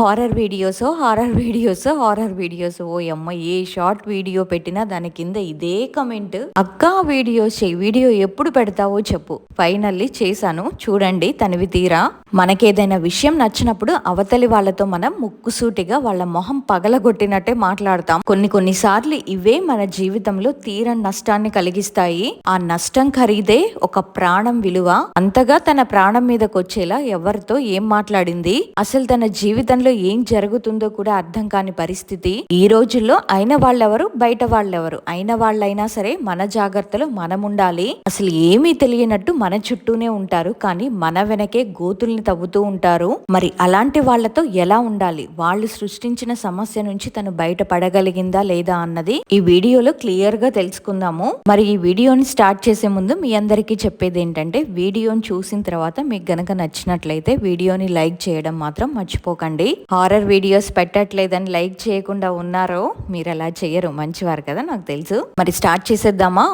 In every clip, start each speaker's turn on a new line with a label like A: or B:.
A: Horror videos horror videos horror videos. ఓ అమ్మ ఏ short video పెట్టినా దాని కింద ఇదే కమెంట్. అక్క వీడియో చేయి వీడియో ఎప్పుడు పెడతావో చెప్పు. ఫైనల్లీ చేశాను. చూడండి తనివి తీరా. మనకేదైనా విషయం నచ్చినప్పుడు అవతలి వాళ్ళతో మనం ముక్కుసూటిగా వాళ్ళ మొహం పగలగొట్టినట్టే మాట్లాడతాం. కొన్ని కొన్నిసార్లు ఇవే మన జీవితంలో తీరని నష్టాన్ని కలిగిస్తాయి. ఆ నష్టం ఖరీదే ఒక ప్రాణం విలువ. అంతగా తన ప్రాణం మీదకొచ్చేలా ఎవరితో ఏం మాట్లాడింది? అసలు తన జీవితంలో ఏం జరుగుతుందో కూడా అర్థం కాని పరిస్థితి. ఈ రోజుల్లో అయిన వాళ్ళెవరు? బయట వాళ్ళెవరు? అయిన వాళ్ళైనా సరే మన జాగ్రత్తలు మనం ఉండాలి అసలు ఏమీ తెలియనట్టు మన చుట్టూనే ఉంటారు. కానీ మన వెనకే గోతుల్ని తవ్వుతూ ఉంటారు. మరి అలాంటి వాళ్ళతో ఎలా ఉండాలి? వాళ్ళు సృష్టించిన సమస్య నుంచి తను బయటపడగలిగిందా లేదా అన్నది ఈ వీడియోలో క్లియర్గా తెలుసుకుందాము. మరి ఈ వీడియోని స్టార్ట్ చేసే ముందు మీ అందరికీ చెప్పేది ఏంటంటే వీడియోని చూసిన తర్వాత మీకు గనక నచ్చినట్లయితే వీడియోని లైక్ చేయడం మాత్రం మర్చిపోకండి. హారర్ వీడియోస్ పెట్టట్లేదని లైక్ చేయకుండా ఉన్నారో మీరు అలా చేయరు. మంచివారు కదా నాకు తెలుసు. మరి స్టార్ట్ చేసేద్దామా?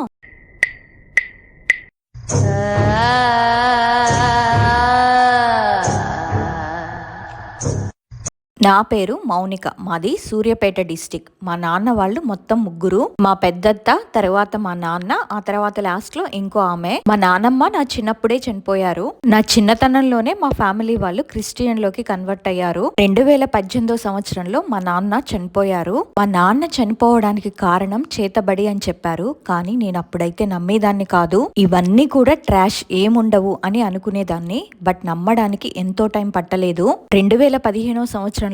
A: నా పేరు మౌనిక. మాది సూర్యాపేట డిస్టిక్. మా నాన్న వాళ్ళు మొత్తం ముగ్గురు. మా పెద్దత్త తర్వాత మా నాన్న ఆ తర్వాత లాస్ట్లో ఇంకో ఆమె. మా నానమ్మ నా చిన్నప్పుడే చనిపోయారు. నా చిన్నతనంలోనే మా ఫ్యామిలీ వాళ్ళు క్రిస్టియన్లోకి కన్వర్ట్ అయ్యారు. రెండు వేల పద్దెనిమిదో సంవత్సరంలో మా నాన్న చనిపోయారు. మా నాన్న చనిపోవడానికి కారణం చేతబడి అని చెప్పారు. కానీ నేను అప్పుడైతే నమ్మేదాన్ని కాదు. ఇవన్నీ కూడా ట్రాష్ ఏముండవు అని అనుకునేదాన్ని. బట్ నమ్మడానికి ఎంతో టైం పట్టలేదు. రెండు వేల పదిహేనో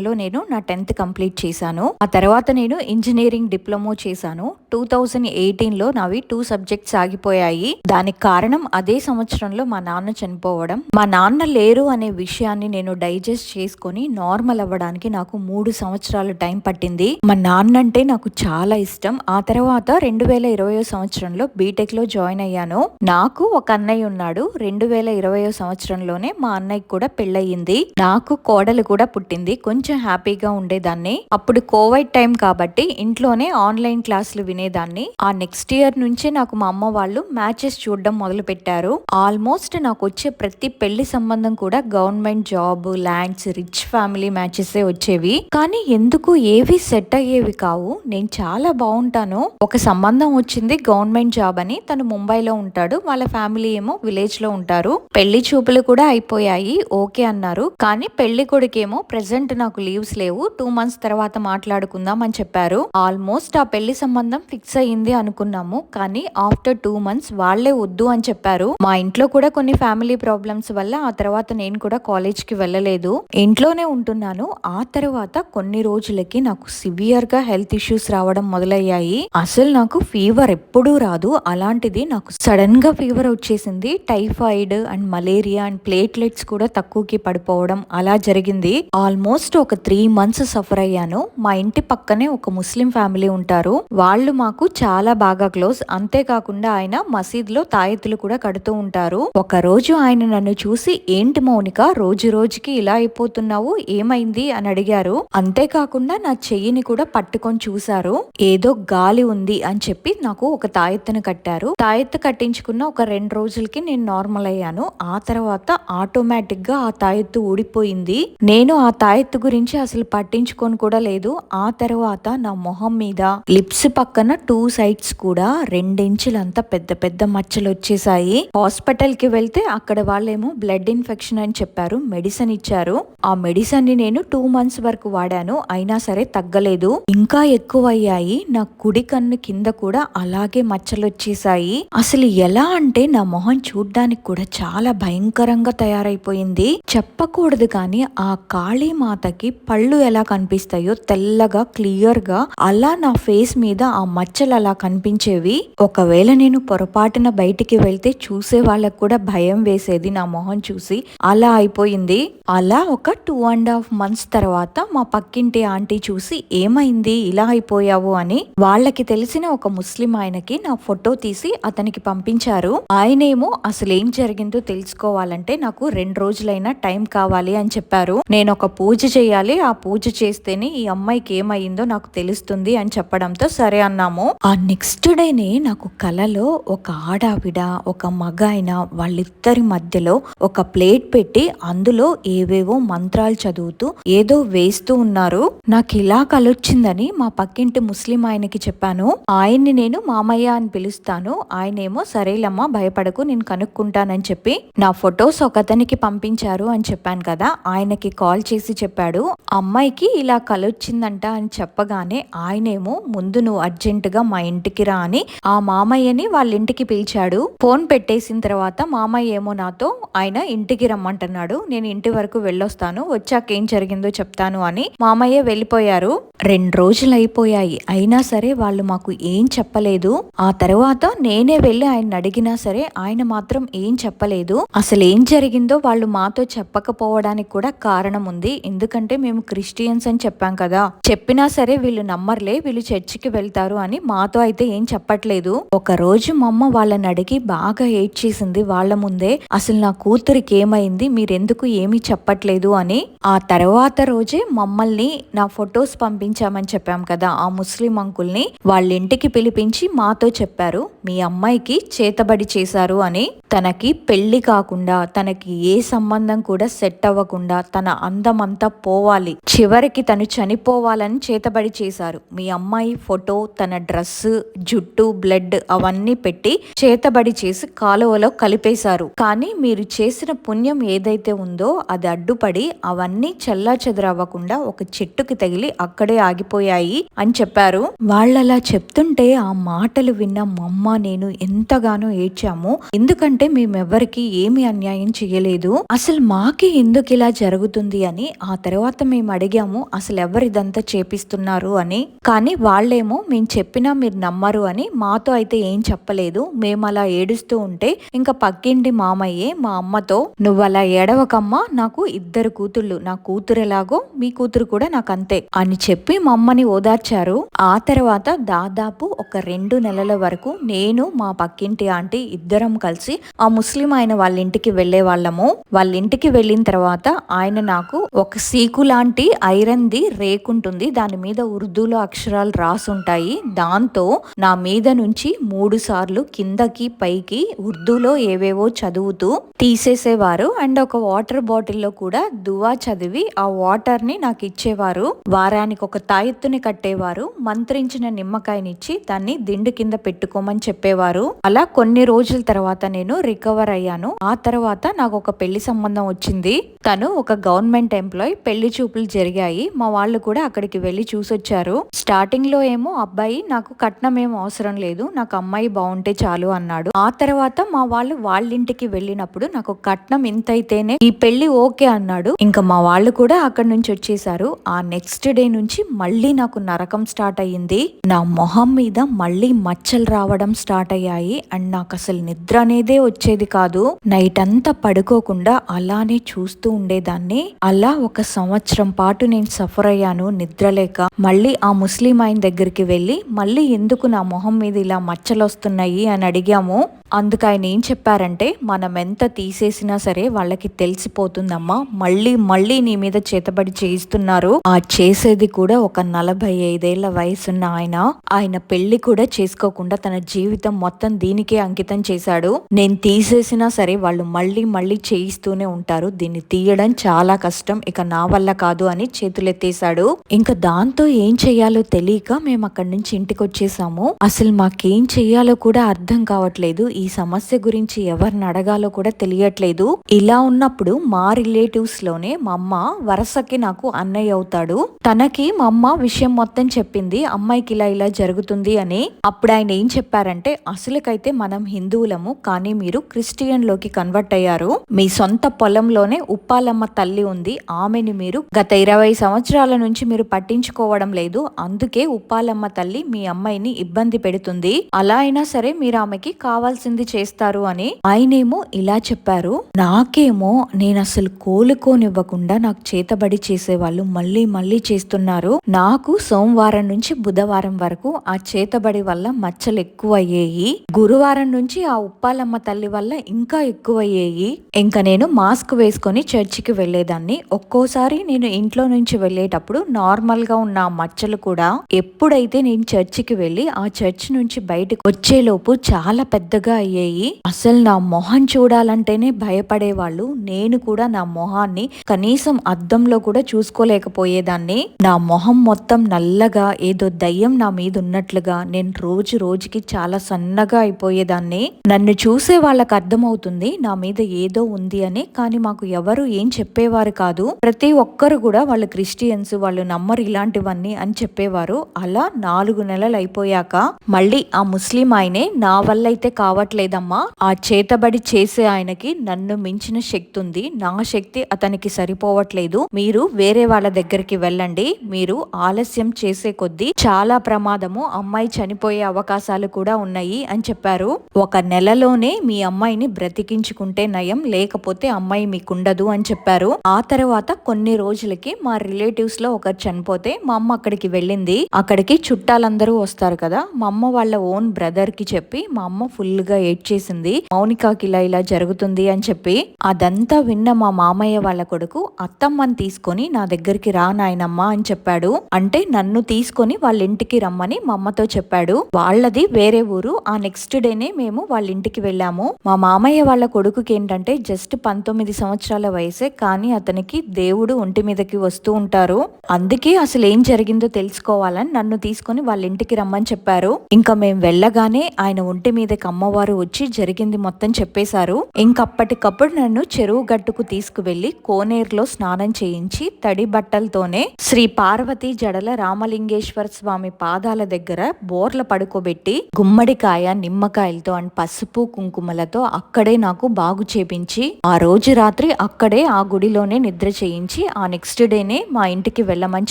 A: లో నేను నా టెన్త్ కంప్లీట్ చేశాను. ఆ తర్వాత నేను ఇంజనీరింగ్ డిప్లొమో చేశాను. టూ థౌజండ్ ఎయిటీన్లో నావి టూ సబ్జెక్ట్స్ ఆగిపోయాయి. దానికి కారణం అదే సంవత్సరంలో మా నాన్న చనిపోవడం. మా నాన్న లేరు అనే విషయాన్ని నేను డైజెస్ట్ చేసుకొని నార్మల్ అవ్వడానికి నాకు మూడు సంవత్సరాలు టైం పట్టింది. మా నాన్న అంటే నాకు చాలా ఇష్టం. ఆ తర్వాత రెండు వేల ఇరవై సంవత్సరంలో బీటెక్లో జాయిన్ అయ్యాను. నాకు ఒక అన్నయ్య ఉన్నాడు. రెండు వేల ఇరవై సంవత్సరంలోనే మా అన్నయ్య కూడా పెళ్ళయింది. నాకు కోడలు కూడా పుట్టింది. కొంచెం హ్యాపీగా ఉండేదాన్ని. అప్పుడు కోవిడ్ టైం కాబట్టి ఇంట్లోనే ఆన్లైన్ క్లాసులు వినేదాన్ని ఆ నెక్స్ట్ ఇయర్ నుంచే నాకు మా అమ్మ వాళ్ళు మ్యాచెస్ చూడడం మొదలు పెట్టారు ఆల్మోస్ట్ నాకు వచ్చే ప్రతి పెళ్ళి సంబంధం కూడా government job lands rich family matches వచ్చేవి. కానీ ఎందుకు ఏవి సెట్ అయ్యేవి కావు నేను చాలా బాగుంటాను. ఒక సంబంధం వచ్చింది గవర్నమెంట్ జాబ్ అని తను ముంబైలో ఉంటాడు వాళ్ళ ఫ్యామిలీ ఏమో విలేజ్లో ఉంటారు. పెళ్ళి చూపులు కూడా అయిపోయాయి ఓకే అన్నారు. కానీ పెళ్ళి కొడుకేమో ప్రెసెంట్ నాకు లీవ్స్ లేవు టూ మంత్స్ తర్వాత మాట్లాడుకుందాం అని చెప్పారు. ఆల్మోస్ట్ ఆ పెళ్ళి సంబంధం ఫిక్స్ అయ్యింది అనుకున్నాము. కానీ ఆఫ్టర్ టూ మంత్స్ వాళ్ళే వద్దు అని చెప్పారు. మా ఇంట్లో కూడా కొన్ని ఫ్యామిలీ ప్రాబ్లమ్స్ వల్ల ఆ తర్వాత నేను కూడా కాలేజ్కి వెళ్ళలేదు. ఇంట్లోనే ఉంటున్నాను. ఆ తర్వాత కొన్ని రోజులకి నాకు సివియర్గా హెల్త్ ఇష్యూస్ రావడం మొదలయ్యాయి. అసలు నాకు ఫీవర్ ఎప్పుడూ రాదు. అలాంటిది నాకు సడన్గా ఫీవర్ వచ్చేసింది. Typhoid and malaria and platelets కూడా తక్కువకి పడిపోవడం అలా జరిగింది. ఆల్మోస్ట్ ఒక త్రీ మంత్స్ సఫర్ అయ్యాను. మా ఇంటి పక్కనే ఒక ముస్లిం ఫ్యామిలీ ఉంటారు. వాళ్ళు మాకు చాలా బాగా క్లోజ్. అంతేకాకుండా ఆయన మసీద్లో తాయెత్తులు కూడా కడుతూ ఉంటారు. ఒక రోజు ఆయన నన్ను చూసి ఏంటి మౌనిక రోజు రోజుకి ఇలా అయిపోతున్నావు? ఏమైంది? అని అడిగారు. అంతేకాకుండా నా చెయ్యిని కూడా పట్టుకొని చూశారు. ఏదో గాలి ఉంది అని చెప్పి నాకు ఒక తాయెత్తును కట్టారు. తాయెత్తు కట్టించుకున్న ఒక రెండు రోజులకి నేను నార్మల్ అయ్యాను. ఆ తర్వాత ఆటోమేటిక్గా ఆ తాయెత్తు ఊడిపోయింది. నేను ఆ తాయెత్తు గురించి అసలు పట్టించుకొని కూడా లేదు. ఆ తర్వాత నా మొహం మీద లిప్స్ పక్కన టూ సైడ్స్ కూడా రెండించులంత పెద్ద పెద్ద మచ్చలు వచ్చేసాయి. హాస్పిటల్కి వెళ్తే అక్కడ వాళ్ళేమో బ్లడ్ ఇన్ఫెక్షన్ అని చెప్పారు మెడిసిన్ ఇచ్చారు. ఆ మెడిసిన్ని నేను టూ మంత్స్ వరకు వాడాను అయినా సరే తగ్గలేదు. ఇంకా ఎక్కువ అయ్యాయి నా కుడి కన్ను కింద కూడా అలాగే మచ్చలు వచ్చేసాయి. అసలు ఎలా అంటే నా మొహం చూడ్డానికి కూడా చాలా భయంకరంగా తయారైపోయింది. చెప్పకూడదు కానీ ఆ కాళీ మాతకి పళ్ళు ఎలా కనిపిస్తాయో తెల్లగా క్లియర్గా అలా నా ఫేస్ మీద ఆ మచ్చలు అలా కనిపించేవి. ఒకవేళ నేను పొరపాటున బయటికి వెళ్తే చూసే వాళ్ళకు కూడా భయం వేసేది నా మొహం చూసి. అలా అయిపోయింది. అలా ఒక టూ అండ్ హాఫ్ మంత్స్ తర్వాత మా పక్కింటి ఆంటీ చూసి ఏమైంది? ఇలా అయిపోయావు అని వాళ్ళకి తెలిసిన ఒక ముస్లిం ఆయనకి నా ఫోటో తీసి అతనికి పంపించారు. ఆయనేమో అసలు ఏం జరిగిందో తెలుసుకోవాలంటే నాకు రెండు రోజులైనా టైం కావాలి అని చెప్పారు. నేను ఒక పూజ చేయాలి. ఆ పూజ చేస్తేనే ఈ అమ్మాయికి ఏమైందో నాకు తెలుస్తుంది అని చెప్పడంతో సరే అన్నారు అనుకున్నాము ఆ నెక్స్ట్ డేనే నాకు కలలో ఒక ఆడావిడ ఒక మగ ఆయన వాళ్ళిద్దరి మధ్యలో ఒక ప్లేట్ పెట్టి అందులో ఏవేవో మంత్రాలు చదువుతూ ఏదో వేస్తూ ఉన్నారు. నాకు ఇలా కలొచ్చిందని మా పక్కింటి ముస్లిం ఆయనకి చెప్పాను. ఆయన్ని నేను మామయ్య అని పిలుస్తాను. ఆయనేమో సరేలమ్మా భయపడకు నేను కనుక్కుంటానని చెప్పి నా ఫొటోస్ ఒకతనికి పంపించారు అని చెప్పాను కదా. ఆయనకి కాల్ చేసి చెప్పాడు. అమ్మాయికి ఇలా కలొచ్చిందంట అని చెప్పగానే ఆయనేమో ముందు నువ్వు అర్జెంటుగా మా ఇంటికి రా అని ఆ మామయ్యని వాళ్ళ ఇంటికి పిలిచాడు. ఫోన్ పెట్టేసిన తర్వాత మామయ్య ఏమో నాతో ఆయన ఇంటికి రమ్మంటున్నాడు. నేను ఇంటి వరకు వెళ్ళొస్తాను. వచ్చాక ఏం జరిగిందో చెప్తాను అని మామయ్య వెళ్ళిపోయారు. రెండు రోజులు అయిపోయాయి. అయినా సరే వాళ్ళు మాకు ఏం చెప్పలేదు. ఆ తర్వాత నేనే వెళ్ళి ఆయన అడిగినా సరే ఆయన మాత్రం ఏం చెప్పలేదు. అసలు ఏం జరిగిందో వాళ్ళు మాతో చెప్పకపోవడానికి కూడా కారణం ఉంది. ఎందుకంటే మేము క్రిస్టియన్స్ అని చెప్పాం కదా. చెప్పినా సరే వీళ్ళు నమ్మర్లే. వీళ్ళు చర్చికి వెళ్తారు అని మాతో అయితే ఏం చెప్పట్లేదు. ఒక రోజు మా అమ్మ వాళ్ళని అడిగి బాగా ఏడ్చేసింది వాళ్ళ ముందే అసలు నా కూతురికి ఏమైంది? మీరెందుకు ఏమీ చెప్పట్లేదు? అని. ఆ తర్వాత రోజే మమ్మల్ని నా ఫొటోస్ పంపించామని చెప్పాం కదా ఆ ముస్లిం అంకుల్ని. వాళ్ళ ఇంటికి పిలిపించి మాతో చెప్పారు మీ అమ్మాయికి చేతబడి చేశారు అని. తనకి పెళ్ళి కాకుండా తనకి ఏ సంబంధం కూడా సెట్ అవ్వకుండా తన అందమంతా పోవాలి. చివరికి తను చనిపోవాలని చేతబడి చేశారు. మీ అమ్మాయి ఫోటో తన డ్రెస్ జుట్టు బ్లడ్ అవన్నీ పెట్టి చేతబడి చేసి కాలువలో కలిపేశారు. కానీ మీరు చేసిన పుణ్యం ఏదైతే ఉందో అది అడ్డుపడి అవన్నీ చెల్లా చెదరవ్వకుండా ఒక చెట్టుకి తగిలి అక్కడే ఆగిపోయాయి అని చెప్పారు. వాళ్ళలా చెప్తుంటే ఆ మాటలు విన్న మమ్మ నేను ఎంతగానో ఏడ్చాము. ఎందుకంటే మేమెవ్వరికి ఏమి అన్యాయం చేయలేదు. అసలు మాకే ఎందుకు ఇలా జరుగుతుంది అని ఆ తర్వాత మేము అడిగాము. అసలు ఎవరిదంతా చేపిస్తున్నారు అని. కానీ వాళ్ళేమో మేము చెప్పినా మీరు నమ్మరు అని మాతో అయితే ఏం చెప్పలేదు. మేము అలా ఏడుస్తూ ఉంటే ఇంకా పక్కింటి మామయ్యే మా అమ్మతో నువ్వు అలా ఏడవకమ్మా నాకు ఇద్దరు కూతుళ్ళు నా కూతురు ఎలాగో మీ కూతురు కూడా నాకు అంతే అని చెప్పి మా అమ్మని ఓదార్చారు. ఆ తర్వాత దాదాపు ఒక రెండు నెలల వరకు నేను మా పక్కింటి ఆంటీ ఇద్దరం కలిసి ఆ ముస్లిం ఆయన వాళ్ళ ఇంటికి వెళ్ళే వాళ్ళము. వాళ్ళ ఇంటికి వెళ్ళిన తర్వాత ఆయన నాకు ఒక సీకు లాంటి ఐరన్ ది రేకుంటుంది. దాని మీద ఉర్దూలో అక్షరాలు రాసుంటాయి. దాంతో నా మీద నుంచి మూడు సార్లు కిందకి పైకి ఉర్దూలో ఏవేవో చదువుతూ తీసేసేవారు. అండ్ ఒక వాటర్ బాటిల్లో కూడా దువా చదివి ఆ వాటర్ని నాకు ఇచ్చేవారు. వారానికి ఒక తాయెత్తుని కట్టేవారు. మంత్రించిన నిమ్మకాయనిచ్చి దాన్ని దిండు కింద పెట్టుకోమని చెప్పేవారు. అలా కొన్ని రోజుల తర్వాత నేను రికవర్ అయ్యాను. ఆ తర్వాత నాకు ఒక పెళ్ళి సంబంధం వచ్చింది. తను ఒక గవర్నమెంట్ ఎంప్లాయ్. పెళ్ళి చూపులు జరిగాయి. మా వాళ్ళు కూడా అక్కడికి వెళ్ళి చూసొచ్చారు. స్టార్టింగ్లో ఏమో అబ్బాయి నాకు కట్నం ఏం అవసరం లేదు నాకు అమ్మాయి బాగుంటే చాలు అన్నాడు. ఆ తర్వాత మా వాళ్ళు వాళ్ళ ఇంటికి వెళ్ళినప్పుడు నాకు కట్నం ఇంత అయితేనే ఈ పెళ్ళి ఓకే అన్నాడు. ఇంకా మా వాళ్ళు కూడా అక్కడి నుంచి వచ్చేసారు. ఆ నెక్స్ట్ డే నుంచి మళ్ళీ నాకు నరకం స్టార్ట్ అయ్యింది. నా మొహం మీద మళ్ళీ మచ్చలు రావడం స్టార్ట్ అయ్యాయి. అండ్ నాకు అసలు నిద్ర అనేదే వచ్చేది కాదు. నైట్ అంతా పడుకోకుండా అలానే చూస్తూ ఉండేదాన్ని. అలా ఒక సంవత్సరం పాటు నేను సఫర్ అయ్యాను నిద్రలేక మళ్ళీ ఆ ముస్లిం ఆయన దగ్గరికి వెళ్ళి మళ్ళీ ఎందుకు నా మొహం మీద ఇలా మచ్చలు వస్తున్నాయి అని అడిగాము. అందుకు ఆయన ఏం చెప్పారంటే మనం ఎంత తీసేసినా సరే వాళ్ళకి తెలిసిపోతుందమ్మా. మళ్ళీ మళ్ళీ నీ మీద చేతబడి చేయిస్తున్నారు. ఆ చేసేది కూడా ఒక నలభై ఐదేళ్ళ వయసున్న ఆయన. ఆయన పెళ్ళి కూడా చేసుకోకుండా తన జీవితం మొత్తం దీనికే అంకితం చేశాడు. నేను తీసేసినా సరే వాళ్ళు మళ్ళీ మళ్ళీ చేయిస్తూనే ఉంటారు. దీన్ని తీయడం చాలా కష్టం. ఇక నా వల్ల కాదు అని చేతులెత్తేశాడు. ఇంకా దాంతో ఏం చెయ్యాలో తెలియక మేము అక్కడి నుంచి ఇంటికి వచ్చేసాము అసలు మాకేం చెయ్యాలో కూడా అర్థం కావట్లేదు. ఈ సమస్య గురించి ఎవరిని అడగాలో కూడా తెలియట్లేదు. ఇలా ఉన్నప్పుడు మా రిలేటివ్స్లోనే మా అమ్మ వరసకి నాకు అన్నయ్య అవుతాడు. తనకి మా అమ్మ విషయం మొత్తం చెప్పింది అమ్మాయికి ఇలా ఇలా జరుగుతుంది అని. అప్పుడు ఆయన ఏం చెప్పారంటే అసలుకైతే మనం హిందువులము కానీ మీరు క్రిస్టియన్లోకి కన్వర్ట్ అయ్యారు. మీ సొంత పొలంలోనే ఉప్పాలమ్మ తల్లి ఉంది. ఆమెని మీరు గత ఇరవై సంవత్సరాల నుంచి మీరు పట్టించుకోవడం లేదు. అందుకే ఉప్పాలమ్మ తల్లి మీ అమ్మాయిని ఇబ్బంది పెడుతుంది. అలా అయినా సరే మీరు ఆమెకి కావాల్సిన చేయాల్సింది చేస్తారు అని ఆయనేమో ఇలా చెప్పారు నాకేమో నేను అసలు కోలుకోనివ్వకుండా నాకు చేతబడి చేసేవాళ్ళు మళ్ళీ మళ్ళీ చేస్తున్నారు. నాకు సోమవారం నుంచి బుధవారం వరకు ఆ చేతబడి వల్ల మచ్చలు ఎక్కువ అయ్యేయి గురువారం నుంచి ఆ ఉప్పాలమ్మ తల్లి వల్ల ఇంకా ఎక్కువ అయ్యేయి ఇంకా నేను మాస్క్ వేసుకొని చర్చికి వెళ్ళేదాన్ని ఒక్కోసారి నేను ఇంట్లో నుంచి వెళ్ళేటప్పుడు నార్మల్గా ఉన్న మచ్చలు కూడా ఎప్పుడైతే నేను చర్చికి వెళ్ళి ఆ చర్చ్ నుంచి బయటకు వచ్చేలోపు చాలా పెద్దగా అయ్యేయి. అసలు నా మొహం చూడాలంటేనే భయపడేవాళ్ళు. నేను కూడా నా మొహాన్ని కనీసం అద్దంలో కూడా చూసుకోలేకపోయేదాన్ని. నా మొహం మొత్తం నల్లగా ఏదో దయ్యం నా మీద ఉన్నట్లుగా నేను రోజు రోజుకి చాలా సన్నగా అయిపోయేదాన్ని. నన్ను చూసే వాళ్ళకి అర్థమవుతుంది నా మీద ఏదో ఉంది అని. కానీ మాకు ఎవరు ఏం చెప్పేవారు కాదు. ప్రతి ఒక్కరు కూడా వాళ్ళు క్రిస్టియన్స్ వాళ్ళు నమ్మరు ఇలాంటివన్నీ అని చెప్పేవారు. అలా నాలుగు నెలలు అయిపోయాక మళ్ళీ ఆ ముస్లిం ఆయనే నా వల్ల అయితే కావట్లేదమ్మా ఆ చేతబడి చేసే ఆయనకి నన్ను మించిన శక్తి ఉంది నా శక్తి అతనికి సరిపోవట్లేదు. మీరు వేరే వాళ్ళ దగ్గరికి వెళ్ళండి. మీరు ఆలస్యం చేసే కొద్దీ చాలా ప్రమాదము. అమ్మాయి చనిపోయే అవకాశాలు కూడా ఉన్నాయి అని చెప్పారు. ఒక నెలలోనే మీ అమ్మాయిని బ్రతికించుకుంటే నయం. లేకపోతే అమ్మాయి మీకుండదు అని చెప్పారు. ఆ తర్వాత కొన్ని రోజులకి మా రిలేటివ్స్లో ఒకరు చనిపోతే మా అమ్మ అక్కడికి వెళ్ళింది. అక్కడికి చుట్టాలందరూ వస్తారు కదా. మా అమ్మ వాళ్ళ ఓన్ బ్రదర్కి చెప్పి మా అమ్మ ఫుల్గా ఏడ్ చేసింది మౌనికాకి ఇలా ఇలా జరుగుతుంది అని చెప్పి అదంతా విన్న మా మామయ్య వాళ్ళ కొడుకు అత్తమ్మని తీసుకొని నా దగ్గరికి రా నాయనమ్మ అని చెప్పాడు. అంటే నన్ను తీసుకొని వాళ్ళ ఇంటికి రమ్మని మా అమ్మతో చెప్పాడు. వాళ్ళది వేరే ఊరు. ఆ నెక్స్ట్ డేనే మేము వాళ్ళ ఇంటికి వెళ్ళాము. మా మామయ్య వాళ్ళ కొడుకుకి ఏంటంటే జస్ట్ పంతొమ్మిది సంవత్సరాల వయసే కానీ అతనికి దేవుడు ఒంటి మీదకి వస్తూ ఉంటారు. అందుకే అసలు ఏం జరిగిందో తెలుసుకోవాలని నన్ను తీసుకొని వాళ్ళ ఇంటికి రమ్మని చెప్పారు. ఇంకా మేము వెళ్ళగానే ఆయన ఒంటి మీదకి అమ్మవారు వచ్చి జరిగింది మొత్తం చెప్పేశారు. ఇంకప్పటికప్పుడు నన్ను చెరువు గట్టుకు తీసుకువెళ్ళి కోనేరులో స్నానం చేయించి తడి బట్టలతోనే శ్రీ పార్వతి జడల రామలింగేశ్వర స్వామి పాదాల దగ్గర బోర్ల పడుకోబెట్టి గుమ్మడికాయ నిమ్మకాయలతో అండ్ పసుపు కుంకుమలతో అక్కడే నాకు బాగు చేపించి ఆ రోజు రాత్రి అక్కడే ఆ గుడిలోనే నిద్ర చేయించి ఆ నెక్స్ట్ డేనే మా ఇంటికి వెళ్ళమని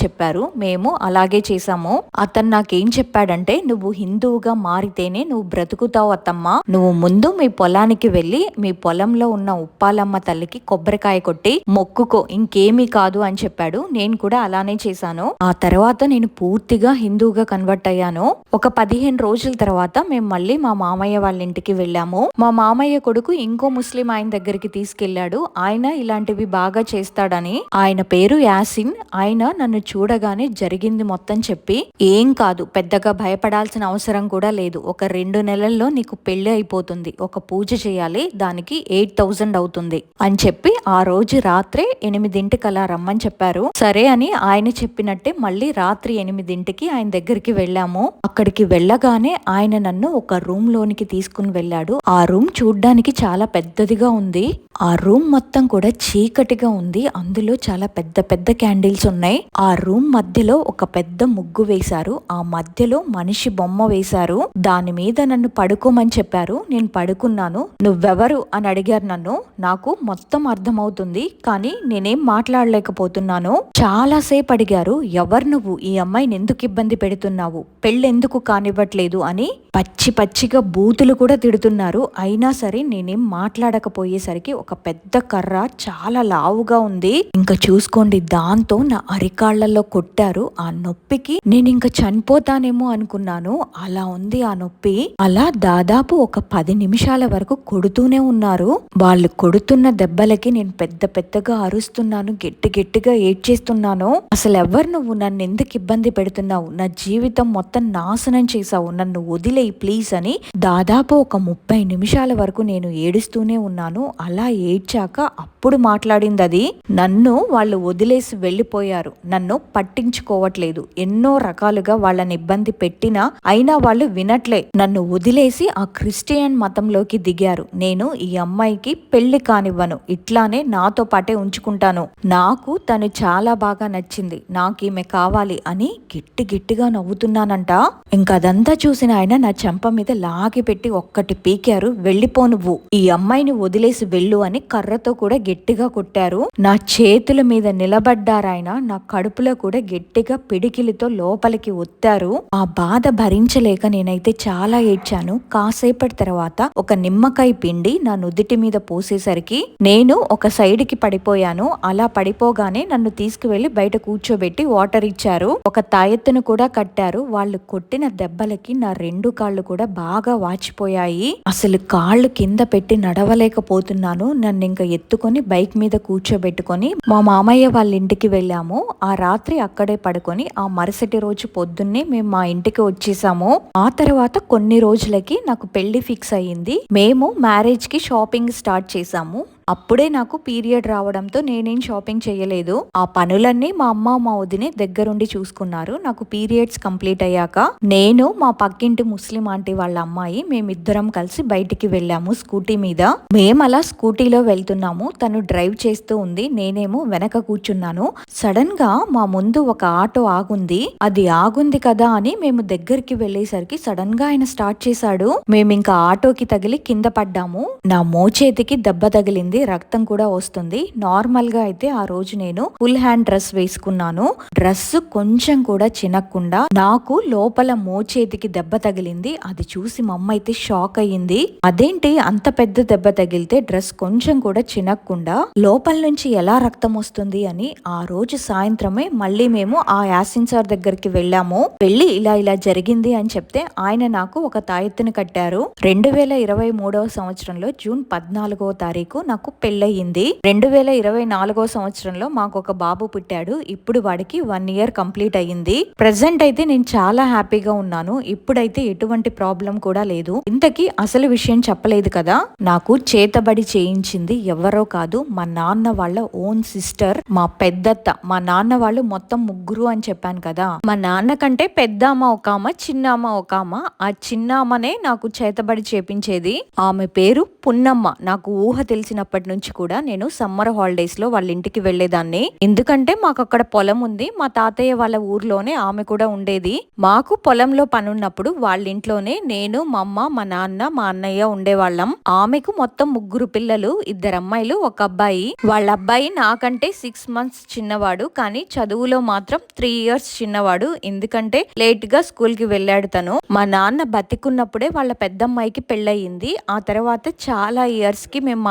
A: చెప్పారు. మేము అలాగే చేశాము. అతను నాకేం చెప్పాడంటే నువ్వు హిందువుగా మారితేనే నువ్వు బ్రతుకుతావు అత్తమ్మా. నువ్వు ముందు మీ పొలానికి వెళ్ళి మీ పొలంలో ఉన్న ఉప్పాలమ్మ తల్లికి కొబ్బరికాయ కొట్టి మొక్కుకో ఇంకేమీ కాదు అని చెప్పాడు. నేను కూడా అలానే చేశాను. ఆ తర్వాత నేను పూర్తిగా హిందువుగా కన్వర్ట్ అయ్యాను. ఒక పదిహేను రోజుల తర్వాత మేము మళ్ళీ మా మామయ్య వాళ్ళ ఇంటికి వెళ్ళాము. మా మామయ్య కొడుకు ఇంకో ముస్లిం ఆయన దగ్గరికి తీసుకెళ్ళాడు ఆయన ఇలాంటివి బాగా చేస్తాడని. ఆయన పేరు యాసిన్. ఆయన నన్ను చూడగానే జరిగింది మొత్తం చెప్పి ఏం కాదు పెద్దగా భయపడాల్సిన అవసరం కూడా లేదు. ఒక రెండు నెలల్లో నీకు పెళ్ళి అయిపోతుంది. ఒక పూజ చేయాలి దానికి ఎయిట్ థౌజండ్ అవుతుంది. అని చెప్పి ఆ రోజు రాత్రే ఎనిమిదింటికి అలా రమ్మని చెప్పారు. సరే అని ఆయన చెప్పినట్టే మళ్ళీ రాత్రి ఎనిమిదింటికి ఆయన దగ్గరికి వెళ్ళాము. అక్కడికి వెళ్ళగానే ఆయన నన్ను ఒక రూమ్ లోనికి తీసుకుని వెళ్ళాడు. ఆ రూమ్ చూడ్డానికి చాలా పెద్దదిగా ఉంది. ఆ రూమ్ మొత్తం కూడా చీకటిగా ఉంది. అందులో చాలా పెద్ద పెద్ద క్యాండిల్స్ ఉన్నాయి. ఆ రూమ్ మధ్యలో ఒక పెద్ద ముగ్గు వేశారు. ఆ మధ్యలో మనిషి బొమ్మ వేశారు. దాని మీద నన్ను పడుకోమని చెప్పారు. నేను పడుకున్నాను. నువ్వెవరు? అని అడిగారు నన్ను. నాకు మొత్తం అర్థమవుతుంది కానీ నేనేం మాట్లాడలేకపోతున్నాను చాలాసేపు అడిగారు. ఎవరు నువ్వు? ఈ అమ్మాయిని ఎందుకు ఇబ్బంది పెడుతున్నావు? పెళ్ళెందుకు కానివ్వట్లేదు? అని పచ్చి పచ్చిగా బూతులు కూడా తిడుతున్నారు. అయినా సరే నేనేం మాట్లాడకపోయేసరికి ఒక పెద్ద కర్ర చాలా లావుగా ఉంది. ఇంకా చూసుకోండి దాంతో నా అరికాళ్ళలో కొట్టారు. ఆ నొప్పికి నేను ఇంకా చనిపోతానేమో అనుకున్నాను. అలా ఉంది ఆ నొప్పి. అలా దాదాపు ఒక ఒక పది నిమిషాల వరకు కొడుతూనే ఉన్నారు. వాళ్ళు కొడుతున్న దెబ్బలకి నేను పెద్ద పెద్దగా అరుస్తున్నాను గట్టి గట్టిగా ఏడ్చేస్తున్నాను. అసలు ఎవరు నువ్వు? నన్ను ఎందుకు ఇబ్బంది పెడుతున్నావు? నా జీవితం మొత్తం నాశనం చేశావు. నన్ను వదిలేయి ప్లీజ్ అని దాదాపు ఒక ముప్పై నిమిషాల వరకు నేను ఏడుస్తూనే ఉన్నాను. అలా ఏడ్చాక అప్పుడు మాట్లాడింది అది నన్ను వాళ్ళు వదిలేసి వెళ్ళిపోయారు. నన్ను పట్టించుకోవట్లేదు. ఎన్నో రకాలుగా వాళ్ళని ఇబ్బంది పెట్టినా అయినా వాళ్ళు వినట్లే. నన్ను వదిలేసి ఆ క్రిస్టియన్ మతంలోకి దిగారు. నేను ఈ అమ్మాయికి పెళ్ళి కానివ్వను. ఇట్లానే నాతో పాటే ఉంచుకుంటాను. నాకు తను చాలా బాగా నచ్చింది. నాకు ఈమె కావాలి అని గట్టి గట్టిగా నవ్వుతున్నానంట. ఇంకదంతా అదంతా చూసిన ఆయన నా చెంప మీద లాగి పెట్టి ఒక్కటి పీకారు. వెళ్ళిపో నువ్వు. ఈ అమ్మాయిని వదిలేసి వెళ్ళు అని కర్రతో కూడా గట్టిగా కొట్టారు. నా చేతుల మీద నిలబడ్డారాయన నా కడుపులో కూడా గట్టిగా పిడికిలితో లోపలికి ఒత్తారు. ఆ బాధ భరించలేక నేనైతే చాలా ఏడ్చాను. కాసేపు కాసేపటి తర్వాత ఒక నిమ్మకాయ పిండి నా నుదిటి మీద పోసేసరికి నేను ఒక సైడ్కి పడిపోయాను. అలా పడిపోగానే నన్ను తీసుకువెళ్ళి బయట కూర్చోబెట్టి వాటర్ ఇచ్చారు. ఒక తాయెత్తును కూడా కట్టారు. వాళ్ళు కొట్టిన దెబ్బలకి నా రెండు కాళ్ళు కూడా బాగా వాచిపోయాయి. అసలు కాళ్ళు కింద పెట్టి నడవలేకపోతున్నాను. నన్ను ఇంకా ఎత్తుకొని బైక్ మీద కూర్చోబెట్టుకొని మా మామయ్య వాళ్ళ ఇంటికి వెళ్ళాము. ఆ రాత్రి అక్కడే పడుకొని ఆ మరుసటి రోజు పొద్దున్నే మేము మా ఇంటికి వచ్చేసాము. ఆ తర్వాత కొన్ని రోజులకి నాకు పెళ్ళి ఫిక్స్ అయ్యింది. మేము మ్యారేజ్కి షాపింగ్ స్టార్ట్ చేసాము అప్పుడే నాకు పీరియడ్ రావడంతో నేనేం షాపింగ్ చేయలేదు. ఆ పనులన్నీ మా అమ్మ మా వదినే దగ్గరుండి చూసుకున్నారు. నాకు పీరియడ్స్ కంప్లీట్ అయ్యాక నేను మా పక్కింటి ముస్లిం ఆంటీ వాళ్ళ అమ్మాయి మేమిద్దరం కలిసి బయటికి వెళ్ళాము స్కూటీ మీద. మేము అలా స్కూటీలో వెళ్తున్నాము. తను డ్రైవ్ చేస్తూ ఉంది. నేనేమో వెనక కూర్చున్నాను. సడన్గా మా ముందు ఒక ఆటో ఆగుంది. అది ఆగుంది కదా అని మేము దగ్గరికి వెళ్ళేసరికి సడన్గా ఆయన స్టార్ట్ చేశాడు. మేము ఇంకా ఆటోకి తగిలి కింద పడ్డాము. నా మోచేతికి దెబ్బ తగిలింది. రక్తం కూడా వస్తుంది. నార్మల్గా అయితే ఆ రోజు నేను ఫుల్ హ్యాండ్ డ్రెస్ వేసుకున్నాను. డ్రెస్ కొంచెం కూడా చినక్కుండా నాకు లోపల మోచేతికి దెబ్బ తగిలింది. అది చూసి మా అమ్మ అయితే షాక్ అయ్యింది. అదేంటి అంత పెద్ద దెబ్బ తగిలితే డ్రెస్ కొంచెం కూడా చినక్కుండా లోపల నుంచి ఎలా రక్తం వస్తుంది అని ఆ రోజు సాయంత్రమే మళ్ళీ మేము ఆ యాసిన్ సార్ దగ్గరికి వెళ్ళాము. వెళ్ళి ఇలా ఇలా జరిగింది అని చెప్తే ఆయన నాకు ఒక తాయెత్తుని కట్టారు. రెండు వేల ఇరవై మూడవ సంవత్సరంలో జూన్ పద్నాలుగో తారీఖు నాకు పెళ్ళయింది. రెండు వేల ఇరవై నాలుగో సంవత్సరంలో మాకు ఒక బాబు పుట్టాడు. ఇప్పుడు వాడికి వన్ ఇయర్ కంప్లీట్ అయ్యింది. ప్రెసెంట్ అయితే నేను చాలా హ్యాపీగా ఉన్నాను. ఇప్పుడైతే ఎటువంటి ప్రాబ్లం కూడా లేదు. ఇంతకీ అసలు విషయం చెప్పలేదు కదా? నాకు చేతబడి చేయించింది ఎవరో కాదు మా నాన్న వాళ్ళ ఓన్ సిస్టర్ మా పెద్దత్త. మా నాన్న వాళ్ళు మొత్తం ముగ్గురు అని చెప్పాను కదా? మా నాన్న కంటే పెద్ద అమ్మ ఒక అమ్మ చిన్న అమ్మ ఒక అమ్మ ఆ చిన్న అమ్మనే నాకు చేతబడి చేపించేది. ఆమె పేరు పున్నమ్మ. నాకు ఊహ తెలిసిన అప్పటి నుంచి కూడా నేను సమ్మర్ హాలిడేస్లో వాళ్ళ ఇంటికి వెళ్ళేదాన్ని ఎందుకంటే మాకు అక్కడ పొలం ఉంది. మా తాతయ్య వాళ్ళ ఊర్లోనే ఆమె కూడా ఉండేది. మాకు పొలంలో పనున్నప్పుడు వాళ్ళ ఇంట్లోనే నేను మా అమ్మ మా నాన్న మా అన్నయ్య ఉండేవాళ్ళం. ఆమెకు మొత్తం ముగ్గురు పిల్లలు ఇద్దరు అమ్మాయిలు ఒక అబ్బాయి. వాళ్ళ అబ్బాయి నాకంటే సిక్స్ మంత్స్ చిన్నవాడు. కానీ చదువులో మాత్రం త్రీ ఇయర్స్ చిన్నవాడు. ఎందుకంటే లేట్గా స్కూల్కి వెళ్ళాడు తను. మా నాన్న బతికున్నప్పుడే వాళ్ళ పెద్దమ్మాయికి పెళ్ళయింది. ఆ తర్వాత చాలా ఇయర్స్కి మేము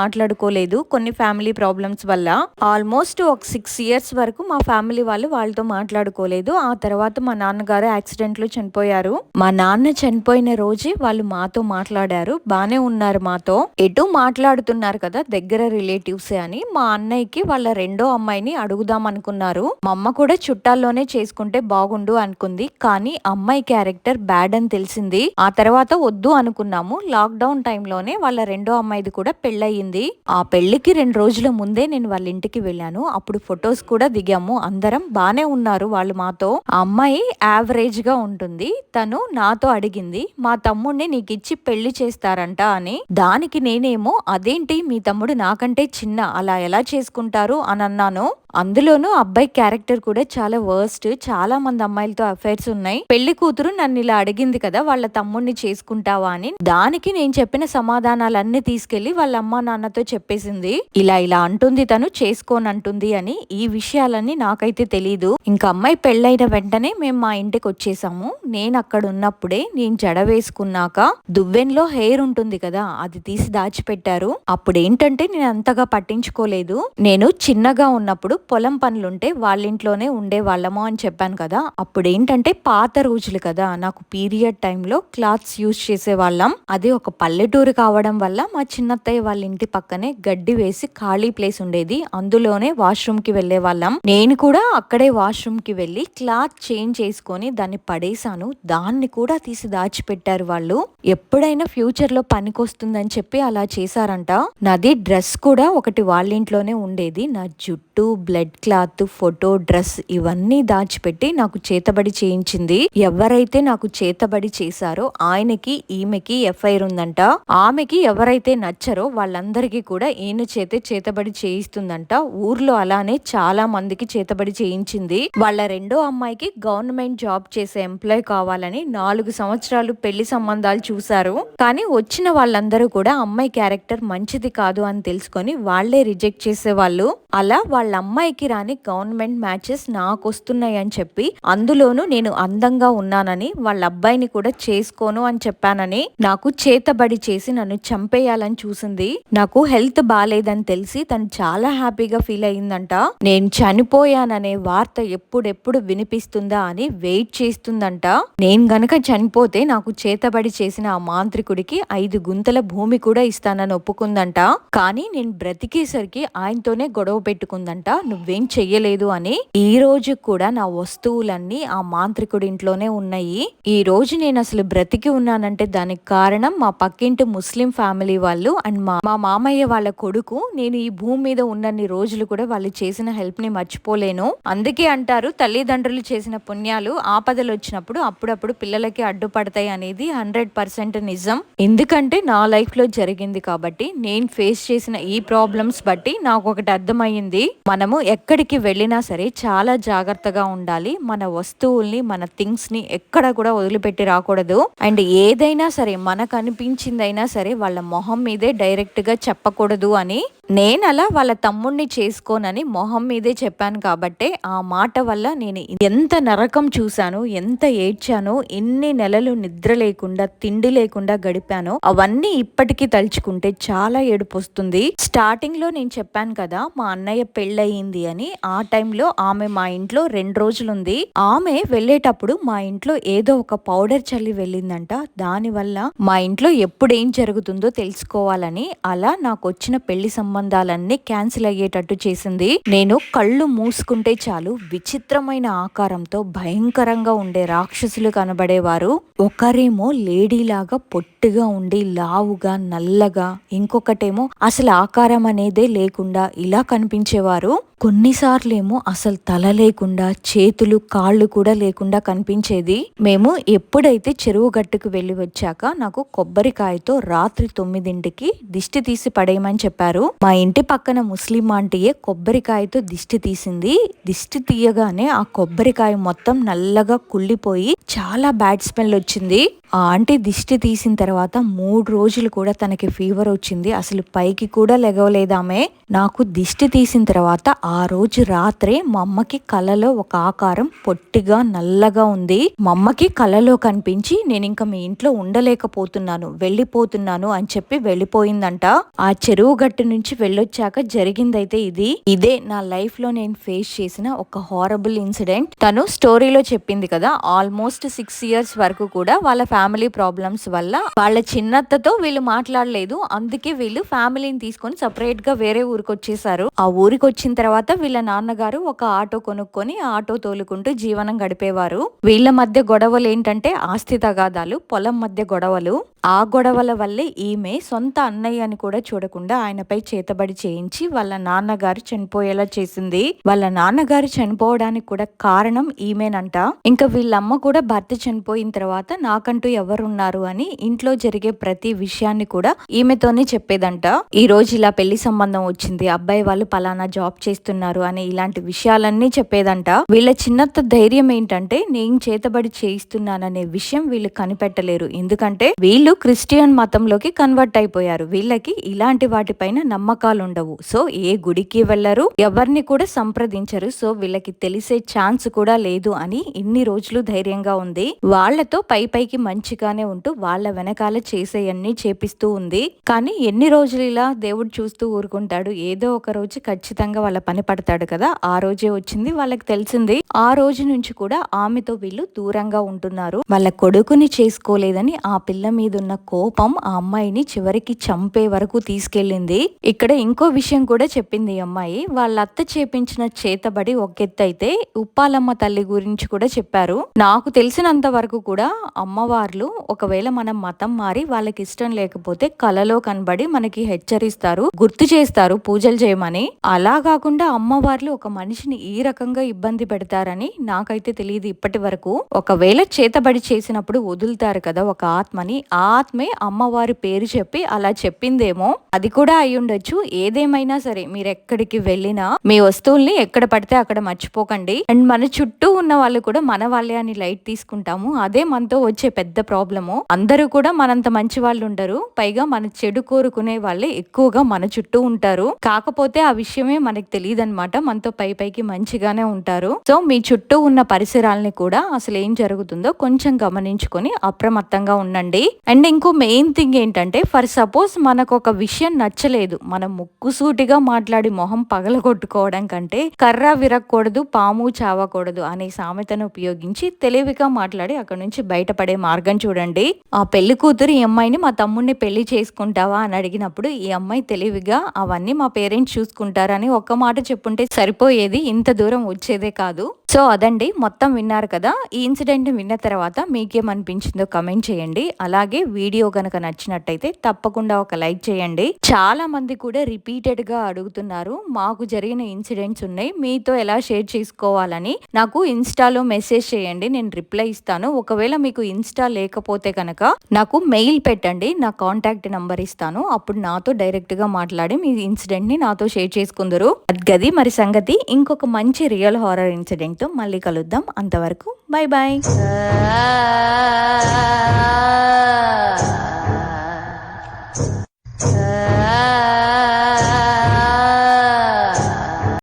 A: మాట్లాడుకోలేదు కొన్ని ఫ్యామిలీ ప్రాబ్లమ్స్ వల్ల ఆల్మోస్ట్ ఒక సిక్స్ ఇయర్స్ వరకు మా ఫ్యామిలీ వాళ్ళు వాళ్ళతో మాట్లాడుకోలేదు. ఆ తర్వాత మా నాన్నగారు యాక్సిడెంట్లో చనిపోయారు. మా నాన్న చనిపోయిన రోజే వాళ్ళు మాతో మాట్లాడారు. బానే ఉన్నారు మాతో. ఎటు మాట్లాడుతున్నారు కదా దగ్గర రిలేటివ్స్ అని. మా అన్నయ్యకి వాళ్ళ రెండో అమ్మాయిని అడుగుదాం అనుకున్నారు. మా అమ్మ కూడా చుట్టాల్లోనే చేసుకుంటే బాగుండు అనుకుంది. కానీ అమ్మాయి క్యారెక్టర్ బ్యాడ్ అని తెలిసింది. ఆ తర్వాత వద్దు అనుకున్నాము. లాక్డౌన్ టైంలోనే వాళ్ళ రెండో అమ్మాయిది కూడా పెళ్ళయింది. ఆ పెళ్ళికి రెండు రోజుల ముందే నేను వాళ్ళ ఇంటికి వెళ్ళాను. అప్పుడు ఫొటోస్ కూడా దిగాము. అందరం బాగానే ఉన్నారు వాళ్ళు మాతో. ఆ అమ్మాయి యావరేజ్గా ఉంటుంది. తను నాతో అడిగింది మా తమ్ముడిని నీకు ఇచ్చి పెళ్ళి చేస్తారంట అని. దానికి నేనేమో అదేంటి మీ తమ్ముడు నాకంటే చిన్న అలా ఎలా చేసుకుంటారు? అని అన్నాను. అందులోనూ అబ్బాయి క్యారెక్టర్ కూడా చాలా వర్స్ట్. చాలా మంది అమ్మాయిలతో అఫైర్స్ ఉన్నాయి. పెళ్ళి కూతురు నన్ను ఇలా అడిగింది కదా వాళ్ళ తమ్ముడిని చేసుకుంటావా అని. దానికి నేను చెప్పిన సమాధానాలన్నీ తీసుకెళ్ళి వాళ్ళ అమ్మా నాన్నతో చెప్పేసింది. ఇలా ఇలా అంటుంది తను చేసుకోనంటుంది అని. ఈ విషయాలన్నీ నాకైతే తెలీదు. ఇంకా అమ్మాయి పెళ్ళైన వెంటనే మేము మా ఇంటికి వచ్చేసాము. నేను అక్కడ ఉన్నప్పుడే నేను జడ వేసుకున్నాక దువ్వెన్లో హెయిర్ ఉంటుంది కదా అది తీసి దాచిపెట్టారు. అప్పుడు ఏంటంటే నేను అంతగా పట్టించుకోలేదు. నేను చిన్నగా ఉన్నప్పుడు పొలం పనులుంటే వాళ్ళింట్లోనే ఉండే వాళ్ళము అని చెప్పాను కదా అప్పుడు ఏంటంటే పాత రోజులు కదా నాకు పీరియడ్ టైంలో క్లాత్స్ యూజ్ చేసే వాళ్ళం అది ఒక పల్లెటూరు కావడం వల్ల మా చిన్నత్తయ్య వాళ్ళ ఇంటి పక్కనే గడ్డి వేసి ఖాళీ ప్లేస్ ఉండేది అందులోనే వాష్రూమ్కి వెళ్ళే వాళ్ళం నేను కూడా అక్కడే వాష్రూమ్కి వెళ్ళి క్లాత్ చేంజ్ చేసుకొని దాన్ని పడేసాను దాన్ని కూడా తీసి దాచిపెట్టారు వాళ్ళు. ఎప్పుడైనా ఫ్యూచర్లో పనికొస్తుందని చెప్పి అలా చేశారంట. నాది డ్రెస్ కూడా ఒకటి వాళ్ళ ఇంట్లోనే ఉండేది నా జుట్టు బ్లడ్ క్లాత్ ఫోటో డ్రెస్ ఇవన్నీ దాచిపెట్టి నాకు చేతబడి చేయించింది. ఎవరైతే నాకు చేతబడి చేశారో ఆయనకి ఈమెకి ఎఫ్ఐఆర్ ఉందంట. ఆమెకి ఎవరైతే నచ్చరో వాళ్ళందరికీ కూడా ఈయన చేతే చేతబడి చేయిస్తుందంట. ఊర్లో అలానే చాలా మందికి చేతబడి చేయించింది. వాళ్ళ రెండో అమ్మాయికి గవర్నమెంట్ జాబ్ చేసే ఎంప్లాయ్ కావాలని నాలుగు సంవత్సరాలు పెళ్ళి సంబంధాలు చూశారు. కానీ వచ్చిన వాళ్ళందరూ కూడా అమ్మాయి క్యారెక్టర్ మంచిది కాదు అని తెలుసుకొని వాళ్ళే రిజెక్ట్ చేసేవాళ్ళు. అలా వాళ్ళ అమ్మ అమ్మాయికి రాని గవర్నమెంట్ మ్యాచెస్ నాకు వస్తున్నాయి అని చెప్పి అందులోనూ నేను అందంగా ఉన్నానని వాళ్ళ అబ్బాయిని కూడా చేసుకోను అని చెప్పానని నాకు చేతబడి చేసి నన్ను చంపేయాలని చూసింది. నాకు హెల్త్ బాగాలేదని తెలిసి తను చాలా హ్యాపీగా ఫీల్ అయిందంట నేను చనిపోయాననే వార్త ఎప్పుడెప్పుడు వినిపిస్తుందా అని వెయిట్ చేస్తుందంట. నేను గనక చనిపోతే నాకు చేతబడి చేసిన ఆ మాంత్రికుడికి ఐదు గుంతల భూమి కూడా ఇస్తానని ఒప్పుకుందంట. కానీ నేను బ్రతికేసరికి ఆయనతోనే గొడవ పెట్టుకుందంట. నువ్వేం చెయ్యలేదు అని ఈ రోజు కూడా నా వస్తువులన్నీ ఆ మాంత్రికుడి ఇంట్లోనే ఉన్నాయి. ఈ రోజు నేను అసలు బ్రతికి ఉన్నానంటే దానికి కారణం మా పక్కింటి ముస్లిం ఫ్యామిలీ వాళ్ళు అండ్ మా మా మామయ్య వాళ్ళ కొడుకు. నేను ఈ భూమి మీద ఉన్నన్ని రోజులు కూడా వాళ్ళు చేసిన హెల్ప్ని మర్చిపోలేను. అందుకే అంటారు తల్లిదండ్రులు చేసిన పుణ్యాలు ఆపదలు వచ్చినప్పుడు అప్పుడప్పుడు పిల్లలకి అడ్డుపడతాయి అనేది హండ్రెడ్ పర్సెంట్ నిజం. ఎందుకంటే నా లైఫ్లో జరిగింది కాబట్టి నేను ఫేస్ చేసిన ఈ ప్రాబ్లమ్స్ బట్టి నాకు ఒకటి అర్థమైంది మనము ఎక్కడికి వెళ్ళినా సరే చాలా జాగ్రత్తగా ఉండాలి. మన వస్తువుల్ని మన థింగ్స్ని ఎక్కడ కూడా వదిలిపెట్టి రాకూడదు. అండ్ ఏదైనా సరే మనకు అనిపించిందైనా సరే వాళ్ళ మొహం మీదే డైరెక్ట్గా చెప్పకూడదు అని నేను అలా వాళ్ళ తమ్ముడిని చేసుకోనని మొహం మీదే చెప్పాను కాబట్టే ఆ మాట వల్ల నేను ఎంత నరకం చూశాను ఎంత ఏడ్చానో ఎన్ని నెలలు నిద్ర లేకుండా తిండి లేకుండా గడిపానో అవన్నీ ఇప్పటికీ తలుచుకుంటే చాలా ఏడుపు వస్తుంది. స్టార్టింగ్లో నేను చెప్పాను కదా మా అన్నయ్య పెళ్ళయింది అని. ఆ టైంలో ఆమె మా ఇంట్లో రెండు రోజులుంది. ఆమె వెళ్ళేటప్పుడు మా ఇంట్లో ఏదో ఒక పౌడర్ చల్లి వెళ్ళిందంట. దానివల్ల మా ఇంట్లో ఎప్పుడు ఏం జరుగుతుందో తెలుసుకోవాలని అలా నాకు వచ్చిన పెళ్ళి సంబంధం సంబంధాలన్నీ క్యాన్సిల్ అయ్యేటట్టు చేసింది. నేను కళ్ళు మూసుకుంటే చాలు విచిత్రమైన ఆకారంతో భయంకరంగా ఉండే రాక్షసులు కనబడేవారు. ఒకరేమో లేడీలాగా పొట్టిగా ఉండి లావుగా నల్లగా ఇంకొకటేమో అసలు ఆకారం అనేదే లేకుండా ఇలా కనిపించేవారు. కొన్నిసార్లేమో అసలు తల లేకుండా చేతులు కాళ్ళు కూడా లేకుండా కనిపించేది. మేము ఎప్పుడైతే చెరువు గట్టుకు వెళ్ళి వచ్చాక నాకు కొబ్బరికాయతో రాత్రి తొమ్మిదింటికి దిష్టి తీసి పడేయమని చెప్పారు. మా ఇంటి పక్కన ముస్లిం ఆంటీయే కొబ్బరికాయతో దిష్టి తీసింది. దిష్టి తీయగానే ఆ కొబ్బరికాయ మొత్తం నల్లగా కుళ్ళిపోయి చాలా బ్యాడ్ స్మెల్ వచ్చింది. ఆ ఆంటీ దిష్టి తీసిన తర్వాత మూడు రోజులు కూడా తనకి ఫీవర్ వచ్చింది. అసలు పైకి కూడా లెగవలేదామే నాకు దిష్టి తీసిన తర్వాత ఆ రోజు రాత్రే మా అమ్మకి కలలో ఒక ఆకారం పొట్టిగా నల్లగా ఉంది. మా అమ్మకి కలలో కనిపించి నేను ఇంకా మీ ఇంట్లో ఉండలేకపోతున్నాను వెళ్ళిపోతున్నాను అని చెప్పి వెళ్ళిపోయిందంట. ఆ చెరువు గట్టు నుంచి వెళ్ళొచ్చాక జరిగిందైతే ఇది. ఇదే నా లైఫ్లో నేను ఫేస్ చేసిన ఒక హారబుల్ ఇన్సిడెంట్ తను స్టోరీలో చెప్పింది కదా ఆల్మోస్ట్ సిక్స్ ఇయర్స్ వరకు కూడా వాళ్ళ ఫ్యామిలీ ప్రాబ్లమ్స్ వల్ల వాళ్ళ చిన్నత్తతో వీళ్ళు మాట్లాడలేదు. అందుకే వీళ్ళు ఫ్యామిలీని తీసుకొని సపరేట్గా వేరే ఊరికి వచ్చేసారు. ఆ ఊరికి వచ్చిన తర్వాత వీళ్ళ నాన్నగారు ఒక ఆటో కొనుక్కొని ఆటో తోలుకుంటూ జీవనం గడిపేవారు. వీళ్ళ మధ్య గొడవలు ఏంటంటే ఆస్తి తగాదాలు పొలం మధ్య గొడవలు ఆ గొడవల వల్లే ఈమె సొంత అన్నయ్య అని కూడా చూడకుండా ఆయనపై చేతబడి చేయించి వాళ్ళ నాన్నగారు చనిపోయేలా చేసింది. వాళ్ళ నాన్నగారు చనిపోవడానికి కూడా కారణం ఈమెనంట. ఇంకా వీళ్ళమ్మ కూడా భర్త చనిపోయిన తర్వాత నాకంటూ ఎవరున్నారు అని ఇంట్లో జరిగే ప్రతి విషయాన్ని కూడా ఈమెతోనే చెప్పేదంట. ఈ రోజు ఇలా పెళ్ళి సంబంధం వచ్చింది అబ్బాయి వాళ్ళు పలానా జాబ్ చేస్తున్నారు అని ఇలాంటి విషయాలన్నీ చెప్పేదంట. వీళ్ళ చిన్నత్త ధైర్యం ఏంటంటే నేను చేతబడి చేయిస్తున్నాననే విషయం వీళ్ళు కనిపెట్టలేరు. ఎందుకంటే వీళ్ళు క్రిస్టియన్ మతంలోకి కన్వర్ట్ అయిపోయారు. వీళ్ళకి ఇలాంటి వాటిపైన నమ్మకాలు ఉండవు సో ఏ గుడికి వెళ్ళరు ఎవరిని కూడా సంప్రదించరు. సో వీళ్ళకి తెలిసే ఛాన్స్ కూడా లేదు అని ఇన్ని రోజులు ధైర్యంగా ఉంది. వాళ్ళతో పై పైకి మంచిగానే ఉంటూ వాళ్ళ వెనకాల చేసేయన్ని చేపిస్తూ ఉంది. కానీ ఎన్ని రోజులు ఇలా దేవుడు చూస్తూ ఊరుకుంటాడు? ఏదో ఒక రోజు ఖచ్చితంగా వాళ్ళ పని పడతాడు కదా. ఆ రోజే వచ్చింది వాళ్ళకి తెలిసింది. ఆ రోజు నుంచి కూడా ఆమెతో వీళ్ళు దూరంగా ఉంటున్నారు. వాళ్ళ కొడుకుని చేసుకోలేదని ఆ పిల్ల మీద ఉన్న కోపం ఆ అమ్మాయిని చివరికి చంపే వరకు తీసుకెళ్ళింది. ఇక్కడ ఇంకో విషయం కూడా చెప్పింది ఈ అమ్మాయి. వాళ్ళ అత్త చేపించిన చేతబడి ఒకెత్తైతే ఉప్పాలమ్మ తల్లి గురించి కూడా చెప్పారు. నాకు తెలిసినంత వరకు కూడా అమ్మవార్లు ఒకవేళ మనం మతం మారి వాళ్ళకి ఇష్టం లేకపోతే కలలో కనబడి మనకి హెచ్చరిస్తారు గుర్తు చేస్తారు పూజలు చేయమని. అలా కాకుండా అమ్మవార్లు ఒక మనిషిని ఈ రకంగా ఇబ్బంది పెడతారని నాకైతే తెలియదు ఇప్పటి వరకు. ఒకవేళ చేతబడి చేసినప్పుడు వదులుతారు కదా ఒక ఆత్మని ఆ ఆత్మే అమ్మవారి పేరు చెప్పి అలా చెప్పిందేమో. అది కూడా అయి ఉండొచ్చు ఏదేమైనా సరే మీరు ఎక్కడికి వెళ్ళినా మీ వస్తువుల్ని ఎక్కడ పడితే అక్కడ మర్చిపోకండి. అండ్ మన చుట్టూ ఉన్న వాళ్ళు కూడా మన వాళ్ళే అని లైట్ తీసుకుంటాము. అదే మనతో వచ్చే పెద్ద ప్రాబ్లము. అందరూ కూడా మనంత మంచి వాళ్ళు ఉండరు. పైగా మన చెడు కోరుకునే వాళ్ళే ఎక్కువగా మన చుట్టూ ఉంటారు. కాకపోతే ఆ విషయమే మనకి తెలియదన్నమాట. మనతో పై పైకి మంచిగానే ఉంటారు. సో మీ చుట్టూ ఉన్న పరిసరాలని కూడా అసలు ఏం జరుగుతుందో కొంచెం గమనించుకొని అప్రమత్తంగా ఉండండి. అండ్ ఇంకో మెయిన్ థింగ్ ఏంటంటే ఫర్ సపోజ్ మనకు ఒక విషయం నచ్చలేదు మనం ముక్కుసూటిగా మాట్లాడి మొహం పగలగొట్టుకోవడం కంటే కర్ర విరగకూడదు పాము చావకూడదు అనే సామెతను ఉపయోగించి తెలివిగా మాట్లాడి అక్కడ నుంచి బయటపడే మార్గం చూడండి. ఆ పెళ్ళి కూతురు ఈ అమ్మాయిని మా తమ్ముడిని పెళ్ళి చేసుకుంటావా? అని అడిగినప్పుడు ఈ అమ్మాయి తెలివిగా అవన్నీ మా పేరెంట్స్ చూసుకుంటారని ఒక్క మాట చెప్పుంటే సరిపోయేది ఇంత దూరం వచ్చేదే కాదు. సో అదండి మొత్తం విన్నారు కదా. ఈ ఇన్సిడెంట్ విన్న తర్వాత మీకేమనిపించిందో కమెంట్ చేయండి. అలాగే వీడియో కనుక నచ్చినట్టయితే తప్పకుండా ఒక లైక్ చేయండి. చాలా మంది కూడా రిపీటెడ్గా అడుగుతున్నారు మాకు జరిగిన ఇన్సిడెంట్స్ ఉన్నాయి మీతో ఎలా షేర్ చేసుకోవాలని? నాకు ఇన్స్టాలో మెసేజ్ చేయండి నేను రిప్లై ఇస్తాను. ఒకవేళ మీకు ఇన్స్టా లేకపోతే కనుక నాకు మెయిల్ పెట్టండి నా కాంటాక్ట్ నంబర్ ఇస్తాను. అప్పుడు నాతో డైరెక్ట్గా మాట్లాడి మీ ఇన్సిడెంట్ని నాతో షేర్ చేసుకుందరు. గది మరి సంగతి. ఇంకొక మంచి రియల్ హారర్ ఇన్సిడెంట్తో మళ్ళీ కలుద్దాం. అంతవరకు బై బాయ్
B: ah love.